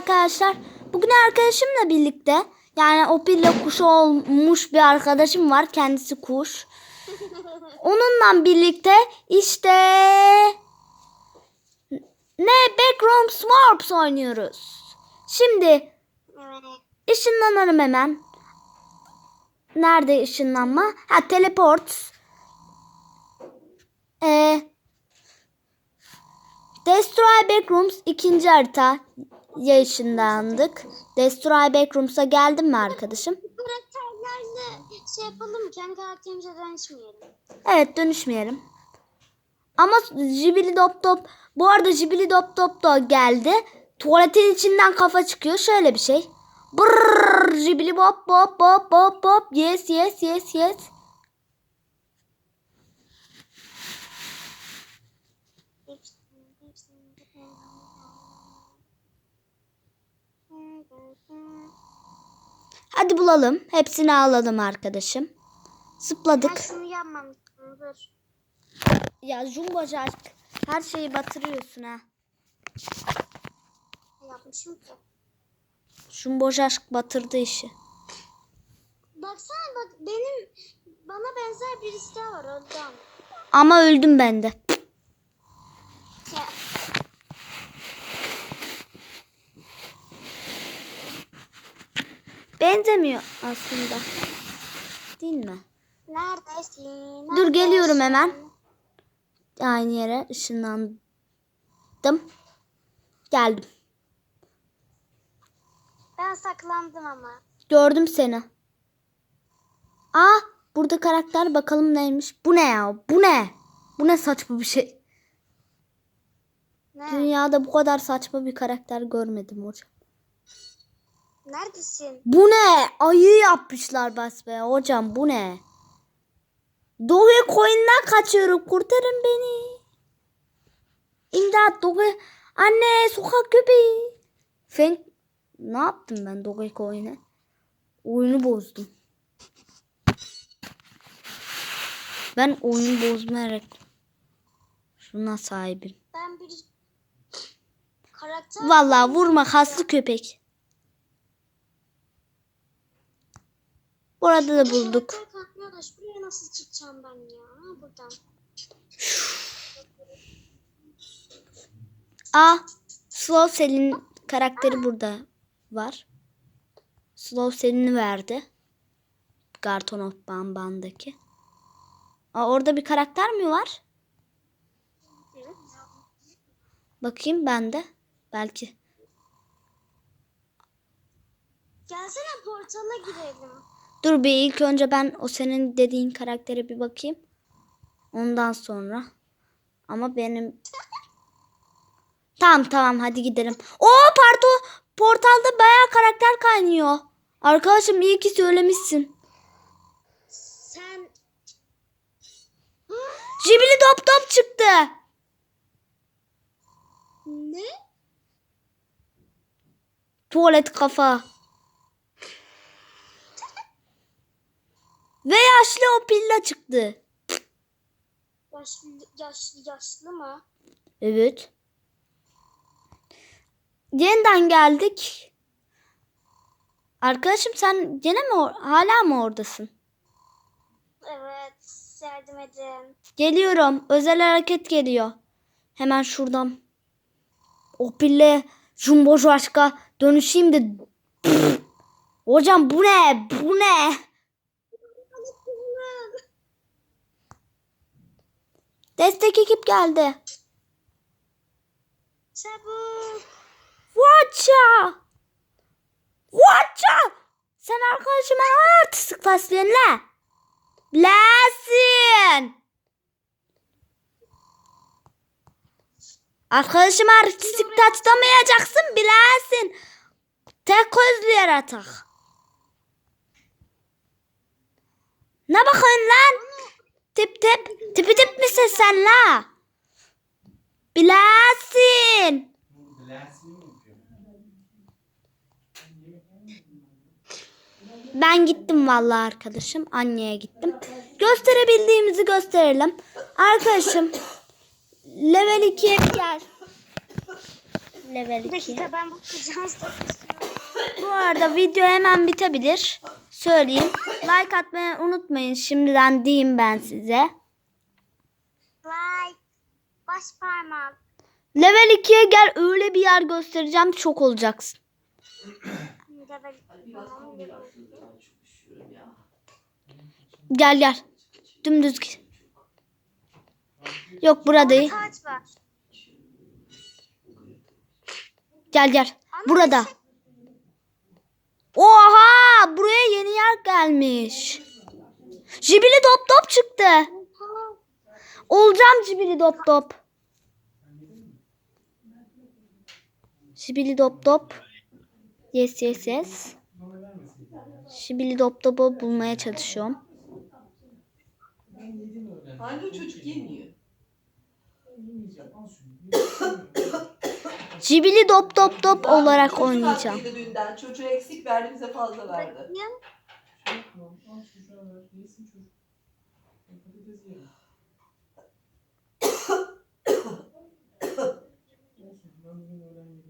arkadaşlar. Bugün arkadaşımla birlikte yani o pille kuşu olmuş bir arkadaşım var. Kendisi kuş. Onunla birlikte işte ne Backroom Smurfs oynuyoruz. Şimdi ışınlanalım hemen. Nerede ışınlanma? Ha teleport. Ee, Destroy Backrooms ikinci harita ya ışınlandık. Destroy Backrooms'a geldim mi arkadaşım? Karakterlerle şey yapalım? Kendi karakterimize dönüşmeyelim. Evet dönüşmeyelim. Ama Jibili Dop Dop bu arada Jibili Dop Dop da geldi. Tuvaletin içinden kafa çıkıyor. Şöyle bir şey. Brrrr, Jibili Bop Bop Bop Bop Bop. Yes yes yes yes. Hepsini, hepsini. Hadi bulalım. Hepsini alalım arkadaşım. Ben Zıpladık. şunu yapmamıştım. Dur. Ya Jumbo Jack, her şeyi batırıyorsun ha. Yapmışım ki? Jumbo Jack batırdı işi. Baksana bak benim bana benzer birisi daha var oradan. Ama öldüm ben de. Benzemiyor aslında. Değil mi? neredesin? Dur, geliyorum hemen. Aynı yere ışınlandım. Geldim. Ben saklandım ama. Gördüm seni. Aa burada karakter bakalım neymiş. Bu ne ya? Bu ne? Bu ne saçma bir şey. Ne? Dünyada bu kadar saçma bir karakter görmedim hocam. Neredesin? Bu ne? Ayı yapmışlar basbaya hocam bu ne? Doge koyundan kaçıyorum kurtarın beni. İmdat Doge. Anne sokak köpeği. Fen ne yaptım ben Doge koyuna? Oyunu bozdum. Ben oyunu bozmayarak şuna sahibim. Ben bir karakter Vallahi vurma kaslı köpek. Burada da bulduk. Buraya nasıl çıkacağım ben ya? Buradan. Aa, Slow Cell'in karakteri burada var. Slow Cell'ini verdi. Garton of Bamban'daki. Aa, orada bir karakter mi var? Evet. Bakayım ben de. Belki. Gelsene portala girelim. Dur bir ilk önce ben o senin dediğin karaktere bir bakayım. Ondan sonra. Ama benim... Tamam tamam hadi gidelim. Oo parto portalda bayağı karakter kaynıyor. Arkadaşım iyi ki söylemişsin. Sen Jibili top top çıktı. ne? Tuvalet kafa. Ve yaşlı o pilla çıktı. Yaşlı, yaşlı, yaşlı mı? Evet. Yeniden geldik. Arkadaşım sen gene mi hala mı oradasın? Evet. Yardım edin. Geliyorum. Özel hareket geliyor. Hemen şuradan. O pille jumbo aşka dönüşeyim de. Pff! Hocam bu ne? Bu ne? Destek ekip geldi. Çabuk. Watcha! Watcha! Sen arkadaşıma artistik taslıyorsun la. Bilesin. Arkadaşıma artistik taçlamayacaksın bilesin. Tek gözlü yaratık. Ne bakıyorsun lan? Tip tip. Tipi tip misin sen la? Bilesin. Ben gittim vallahi arkadaşım. Anneye gittim. Gösterebildiğimizi gösterelim. Arkadaşım level 2'ye bir gel. Level Bir 2. dakika ben bakacağım. Bu arada video hemen bitebilir. Söyleyeyim. Like atmayı unutmayın. Şimdiden diyeyim ben size. Like. Baş parmak. Level 2'ye gel öyle bir yer göstereceğim. Çok olacaksın. Gel gel. Dümdüz git. Yok burada değil. Gel gel. Ama Burada. işte- Oha! Buraya yeni yer gelmiş. Cibili dop dop çıktı. Olacağım cibili dop dop. Şibili dop dop. Yes yes yes. Şibili dop dop'u bulmaya çalışıyorum. Hangi çocuk yemiyor? Cibili dop dop dop Ben olarak oynayacağım. hakkıydı dünden. Çocuğu eksik verdi bize fazla verdi. Bakayım.